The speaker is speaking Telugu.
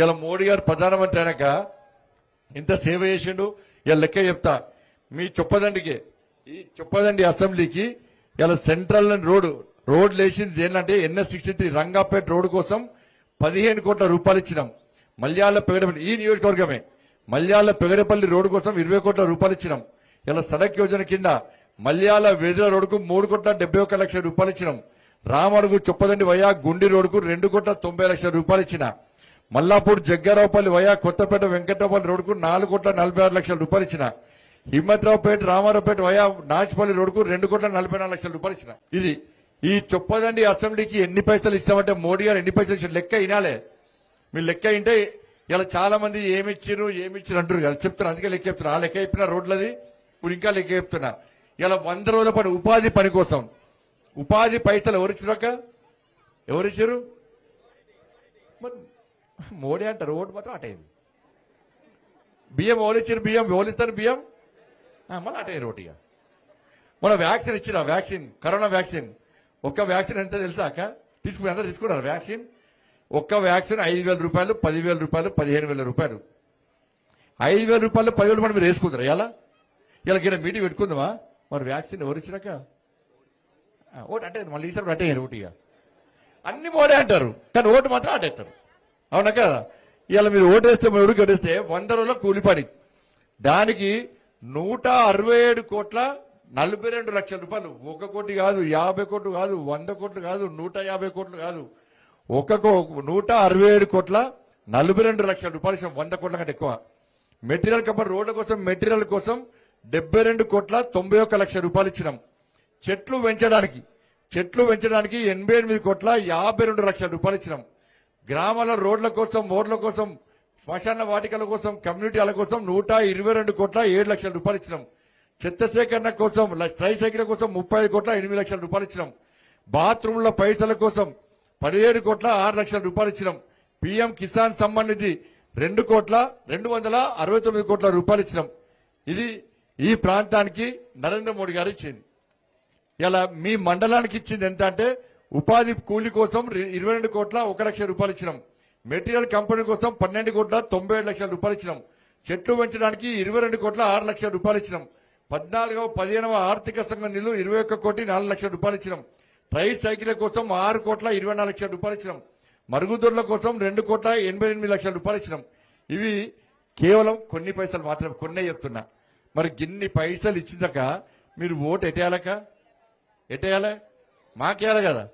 ఇలా మోడీ గారు ప్రధానమంత్రి అయినాక ఇంత సేవ చేసిండు. ఇలా లెక్క చెప్తా. మీ చొప్పదండికి ఈ చొప్పదండి అసెంబ్లీకి ఇలా సెంట్రల్ రోడ్ రోడ్ లేచింది ఏంటంటే NS sixty three Rangapet road కోసం పదిహేను కోట్ల రూపాయలు ఇచ్చినాం. మల్యాల పెగడపల్లి ఈ నియోజకవర్గమే మల్యాల పెగడపల్లి రోడ్డు కోసం ఇరవై కోట్ల రూపాయలు ఇచ్చినాం. ఇలా సడక్ యోజన కింద మల్యాల వేదిల రోడ్డుకు మూడు కోట్ల డెబ్బై ఒక్క లక్షల రూపాయలు ఇచ్చినాం. రామడుగు చొప్పదండి వయా గుండి రోడ్డుకు రెండు కోట్ల తొంభై లక్షల రూపాయలు ఇచ్చినా. మల్లాపూర్ జగ్గారావుపల్లి వయా కొత్తపేట వెంకటరావుపల్లి రోడ్డుకు నాలుగు కోట్ల నలభై ఆరు లక్షల రూపాయలు ఇచ్చిన. హిమ్మత్రావుపేట రామారావుపేట వయా నాచిపల్లి రోడ్డుకు రెండు కోట్ల నలభై నాలుగు లక్షల రూపాయలు ఇచ్చిన. ఇది ఈ చొప్పదండి అసెంబ్లీకి ఎన్ని పైసలు ఇస్తామంటే మోడీ గారు ఎన్ని పైసలు ఇచ్చిన లెక్క వినాలే. మీరు లెక్క వింటే ఇలా చాలా మంది ఏమి ఇచ్చిర్రు అంటారు కదా చెప్తున్నా అందుకే లెక్క చెప్తున్నా ఆ లెక్క చెప్పిన రోడ్లది ఇప్పుడు ఇంకా లెక్క చెప్తున్నా. ఇలా వంద రోజుల పని ఉపాధి పని కోసం ఉపాధి పైసలు ఎవరిచ్చినాక ఎవరిచ్చారు మరి మోడీ అంటారు ఓటు మాత్రం అటైంది బియ్యం ఓలిచ్చారు బియ్యం ఓలిస్తారు బియ్యం. మళ్ళీ మళ్ళీ అటయ్యారు ఓటిగా మన వ్యాక్సిన్ ఇచ్చిన వ్యాక్సిన్ కరోనా వ్యాక్సిన్. ఒక్క వ్యాక్సిన్ ఎంత తెలుసా అక్క? తీసుకుని అందరూ తీసుకున్నారు వ్యాక్సిన్? ఒక్క వ్యాక్సిన్ ఐదు వేల రూపాయలు పదివేల రూపాయలు పదిహేను వేల రూపాయలు. ఐదు వేల రూపాయలు పదివేల రూపాయలు మీరు వేసుకుంటారు? ఎలా ఇలా గిడ మీటింగ్ పెట్టుకుందామా? మరి వ్యాక్సిన్ ఎవరు ఇచ్చినాక ఓటు అంటే మళ్ళీ ఈసారి అటే ఓటు ఇక. అన్ని మోడే అంటారు కానీ ఓటు మాత్రం అటేస్తారు అవునా కదా? ఇవాళ మీరు ఓటేస్తే మీరు ఎవరు గడిస్తే వంద రోజుల కూలిపని దానికి నూట అరవై ఏడు కోట్ల నలభై రెండు లక్షల రూపాయలు. ఒక కోటి కాదు యాభై కోట్లు కాదు వంద కోట్లు కాదు నూట యాభై కోట్లు కాదు. ఒక్క కో- నూట అరవై ఏడు కోట్ల నలభై రెండు లక్షల రూపాయలు ఇచ్చాం వంద కోట్ల కంటే ఎక్కువ. మెటీరియల్ కంపెనీ రోడ్ల కోసం మెటీరియల్ కోసం డెబ్బై రెండు కోట్ల తొంభై ఒక్క లక్షల రూపాయలు ఇచ్చినాం. చెట్లు పెంచడానికి చెట్లు పెంచడానికి ఎనభై ఎనిమిది కోట్ల యాభై రెండు లక్షల రూపాయలు ఇచ్చినాం. గ్రామాల రోడ్ల కోసం మోడ్ల కోసం శ్మశాన వాటికల కోసం కమ్యూనిటీల కోసం నూట ఇరవై రెండు కోట్ల ఏడు లక్షల రూపాయలు ఇచ్చినాం. చెత్త సేకరణ కోసం ట్రై సైకిల్ కోసం ముప్పై కోట్ల ఎనిమిది లక్షల రూపాయలు ఇచ్చినాం. బాత్రూంల పైసల కోసం పదిహేడు కోట్ల ఆరు లక్షల రూపాయలు ఇచ్చినాం. పీఎం కిసాన్ సమ్మాన్ నిధి రెండు కోట్ల రెండు వందల అరవై తొమ్మిది కోట్ల రూపాయలు ఇచ్చినాం. ఇది ఈ ప్రాంతానికి నరేంద్ర మోడీ గారు ఇచ్చింది. ఇలా మీ మండలానికి ఇచ్చింది ఎంత అంటే ఉపాధి కూలి కోసం ఇరవై రెండు కోట్ల ఒక లక్ష రూపాయలు ఇచ్చినాం. మెటీరియల్ కంపెనీ కోసం పన్నెండు కోట్ల తొంభై ఏడు లక్షల రూపాయలు ఇచ్చినాం. చెట్లు పెంచడానికి ఇరవై రెండు కోట్ల ఆరు లక్షల రూపాయలు ఇచ్చినాం. పద్నాలుగవ పదిహేనవ ఆర్థిక సంఘం నిధులు ఇరవై ఒక్క కోటి నాలుగు లక్షల రూపాయలు ఇచ్చినాం. ట్రైడ్ సైకిల్ కోసం ఆరు కోట్ల ఇరవై నాలుగు లక్షల రూపాయలు ఇచ్చినాం. మరుగుదొడ్ల కోసం రెండు కోట్ల ఎనభై ఎనిమిది లక్షల రూపాయలు ఇచ్చినాం. ఇవి కేవలం కొన్ని పైసలు మాత్రమే కొన్నే చెప్తున్నా. మరి గిన్ని పైసలు ఇచ్చిందాక మీరు ఓటు ఎటేయాలక ఎటేయాలి? మాకేయాలి కదా?